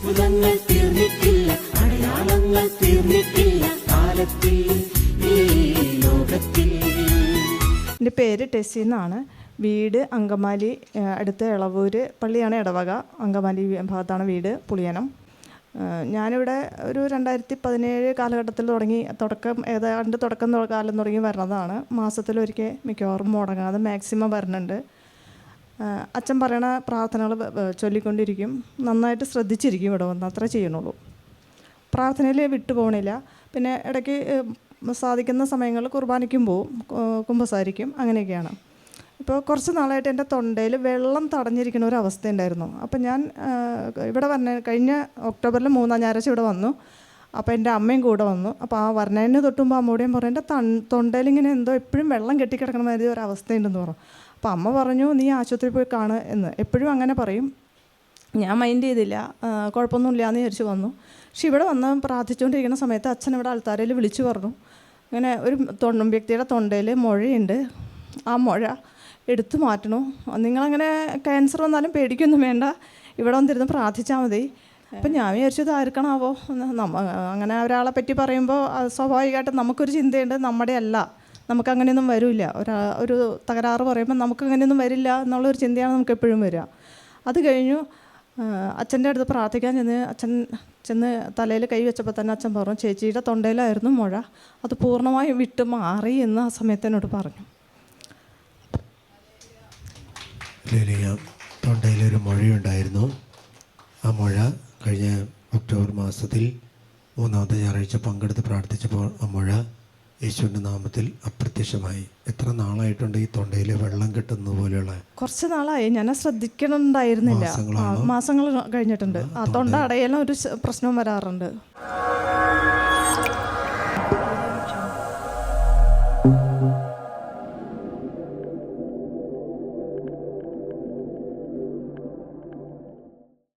അത്ഭുതങ്ങൾ തീർന്നിട്ടില്ല അടയാളങ്ങൾ തീർന്നിട്ടില്ല കാലത്തിൽ എന്റെ പേര് ടെസ്സി എന്നാണ്. വീട് അങ്കമാലി അടുത്ത ഇളവൂര് പള്ളിയാണ് ഇടവക അങ്കമാലി ഭാഗത്താണ് വീട് പുളിയനം. ഞാനിവിടെ ഒരു രണ്ടായിരത്തി പതിനേഴ് കാലഘട്ടത്തിൽ തുടങ്ങി തുടക്കം ഏതാണ്ട് തുടക്കം കാലം തുടങ്ങി വരുന്നതാണ്. മാസത്തിലൊരിക്കൽ മിക്കവാറും മുടങ്ങാതെ മാക്സിമം വരുന്നുണ്ട്. അച്ഛൻ പറയണ പ്രാർത്ഥനകൾ ചൊല്ലിക്കൊണ്ടിരിക്കും. നന്നായിട്ട് ശ്രദ്ധിച്ചിരിക്കും ഇവിടെ വന്ന്. അത്ര ചെയ്യണുള്ളൂ പ്രാർത്ഥനയിൽ വിട്ടു പോകണില്ല. പിന്നെ ഇടയ്ക്ക് സാധിക്കുന്ന സമയങ്ങളിൽ കുർബാനയ്ക്കും പോവും. കുമ്പസാരിക്കും. അങ്ങനെയൊക്കെയാണ്. ഇപ്പോൾ കുറച്ച് നാളായിട്ട് എന്റെ തൊണ്ടയിൽ വെള്ളം തടഞ്ഞിരിക്കുന്ന ഒരു അവസ്ഥ ഉണ്ടായിരുന്നു അപ്പം ഞാൻ ഇവിടെ വന്ന കഴിഞ്ഞ ഒക്ടോബറിൽ മൂന്നാം ഞായറാഴ്ച ഇവിടെ വന്നു. അപ്പോൾ എന്റെ അമ്മയും കൂടെ വന്നു. അപ്പോൾ ആ വരണതിന് തൊട്ടുമ്പോൾ അമ്മയോടെയും പറഞ്ഞു എന്റെ ഇങ്ങനെ എന്തോ എപ്പോഴും വെള്ളം കെട്ടിക്കിടക്കണ മാതിരി ഒരു അവസ്ഥയുണ്ടെന്ന് പറഞ്ഞു. അപ്പോൾ അമ്മ പറഞ്ഞു നീ ആശുപത്രിയിൽ പോയി കാണ് എന്ന്. എപ്പോഴും അങ്ങനെ പറയും. ഞാൻ മൈൻഡ് ചെയ്തില്ല. കുഴപ്പമൊന്നുമില്ല എന്ന് വിചാരിച്ച് വന്നു. പക്ഷെ ഇവിടെ വന്ന് പ്രാർത്ഥിച്ചുകൊണ്ടിരിക്കുന്ന സമയത്ത് അച്ഛൻ ഇവിടെ ആൾത്താരയിൽ വിളിച്ചു പറഞ്ഞു. അങ്ങനെ ഒരു തൊണ്ടും വ്യക്തിയുടെ തൊണ്ടയിൽ മുഴയുണ്ട്. ആ മുഴ എടുത്തു മാറ്റണു. നിങ്ങളങ്ങനെ ക്യാൻസർ വന്നാലും പേടിക്കൊന്നും വേണ്ട. ഇവിടെ വന്നിരുന്ന് പ്രാർത്ഥിച്ചാൽ മതി. അപ്പം ഞാൻ വിചാരിച്ചത് ആർക്കണാവോ? നമ്മ അങ്ങനെ ഒരാളെ പറ്റി പറയുമ്പോൾ സ്വാഭാവികമായിട്ടും നമുക്കൊരു ചിന്തയുണ്ട്. നമ്മുടെ അല്ല. നമുക്കങ്ങനെയൊന്നും വരില്ല. ഒരാ ഒരു തകരാറ് പറയുമ്പോൾ നമുക്കങ്ങനെയൊന്നും വരില്ല എന്നുള്ളൊരു ചിന്തയാണ് നമുക്ക് എപ്പോഴും വരിക. അത് കഴിഞ്ഞു അച്ഛന്റെ അടുത്ത് പ്രാർത്ഥിക്കാൻ ചെന്ന് അച്ഛൻ ചെന്ന് തലയിൽ കൈ വെച്ചപ്പോൾ തന്നെ അച്ഛൻ പറഞ്ഞു ചേച്ചിയുടെ തൊണ്ടയിലായിരുന്നു മുഴ. അത് പൂർണമായും വിട്ട് മാറി എന്ന് ആ സമയത്ത് എന്നോട് പറഞ്ഞു. തൊണ്ടയിലൊരു മുഴയുണ്ടായിരുന്നു. ആ മുഴ കഴിഞ്ഞ ഒക്ടോബർ മാസത്തിൽ മൂന്നാമത്തെ ഞായറാഴ്ച പങ്കെടുത്ത് പ്രാർത്ഥിച്ചപ്പോൾ ആ മുഴ യേശുവിന്റെ നാമത്തിൽ അപ്രത്യക്ഷമായി. എത്ര നാളായിട്ടുണ്ട് ഈ തൊണ്ടയിൽ വെള്ളം കിട്ടുന്നത് പോലെയുള്ള കുറച്ച് നാളായി. ഞാൻ ശ്രദ്ധിക്കണുണ്ടായിരുന്നില്ല? മാസങ്ങൾ കഴിഞ്ഞിട്ടുണ്ട്. ആ തൊണ്ട അടയെല്ലാം ഒരു പ്രശ്നവും വരാറുണ്ട്.